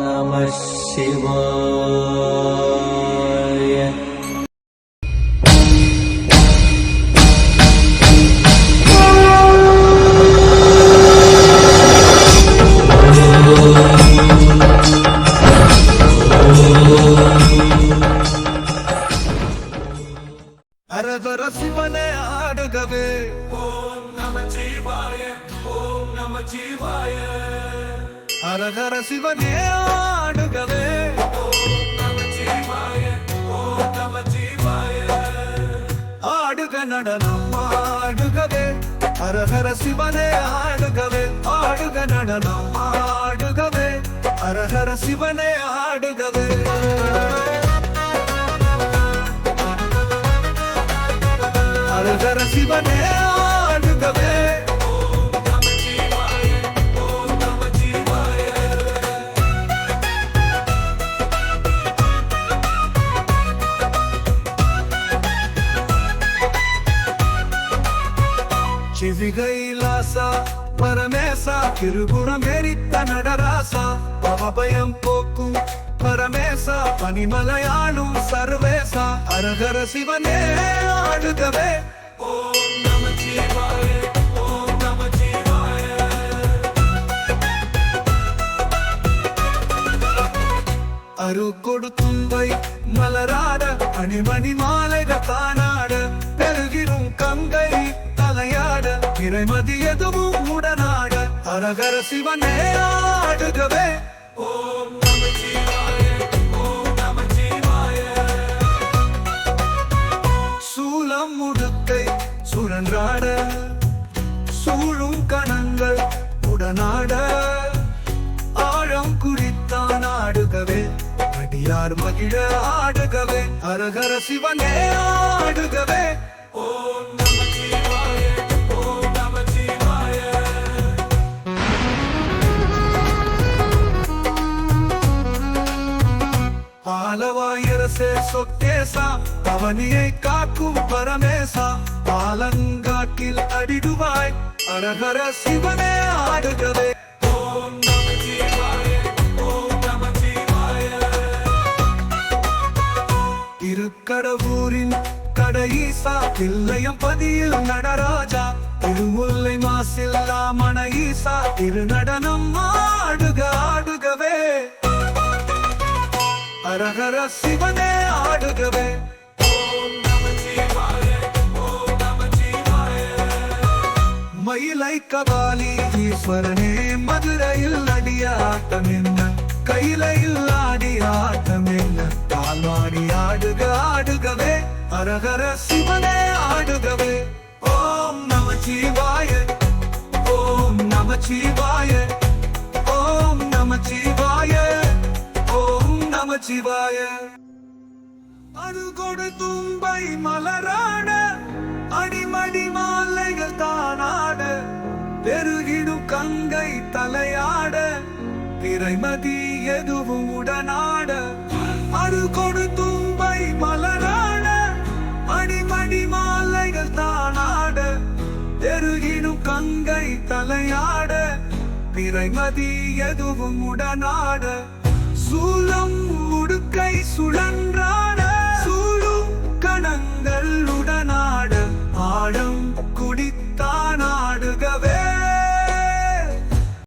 நம சிவாய அரதர சிவனே ஆடுகவே ஓம் ஓம் அரகர சிவனே ஆடுகவே. ஆடுக நடனம் ஆடுகவே. அரஹர சிவனே ஆடுகவே. ஆடுக நடனம் ஆடுகவே. அரஹர சிவனே ஆடுகவே. அரகர சிவனே ஆடுகவே. చివిగైలాస పరమేశ కిరుగుణమెరిత నడరాస భవభయం పోకు పరమేశ పనిమలయాళు సర్వేశ అరగర శివనే ఆడుగవే ఓం నమ శివాయ ఓం నమ శివాయ அருக்கொடு தும்பை மலராட அணிமணி மாலைகள் தானாட இறைமதி எதுவும் உடனாக. அரகர சிவனே ஆடுகவே. ஓம் சூலம் முடுக்கை சுழன்றாட. சூழும் கணங்கள் உடனாட. ஆழம் குறித்தான் ஆடுகவே. அடியார் மகிழ ஆடுகவே. அரகர சிவனே ஆடுகவே. ஓம் நம சொத்தேசா பவனியை காக்கும் பரமேசா பாலங்காட்டில் அடிடுவாய் அரகர சிவனே ஆடுகவே. ஓம் நம சிவாய ஓம் நம சிவாய. திருக்கடவூரின் கடையீசா தில்லையம் பதியில் நடராஜா திருமுல்லை மாசில்லா மன ஈசா திருநடனம் ஆடுக. அரகர சிவனே ஆடுகவே. மயிலை கபாலி ஈஸ்வரனே மதுரையில் அடிய ஆட்டம் என்ன? கையிலையில் ஆடி ஆட்டம் என்ன? கால்வாடி ஆடுக ஆடுகவே. அரகர சிவனே ஆடுகவே. ஓம் நம சிவாய ஓம் நம நமச்சிவாய அது கொடுத்தும்பை மலராட அடிமடி மாலைகள் தானாட பெருகிடும் கங்கை தலையாட திரைமதி எதுவும் உடனாட. அது கொடுத்தும்பை மலராட அடிமடி மாலைகள் தானாட பெருகிடும் கங்கை தலையாட திரைமதி எதுவும் உடனாட. சூலம் உடுக்கை சுழன்றா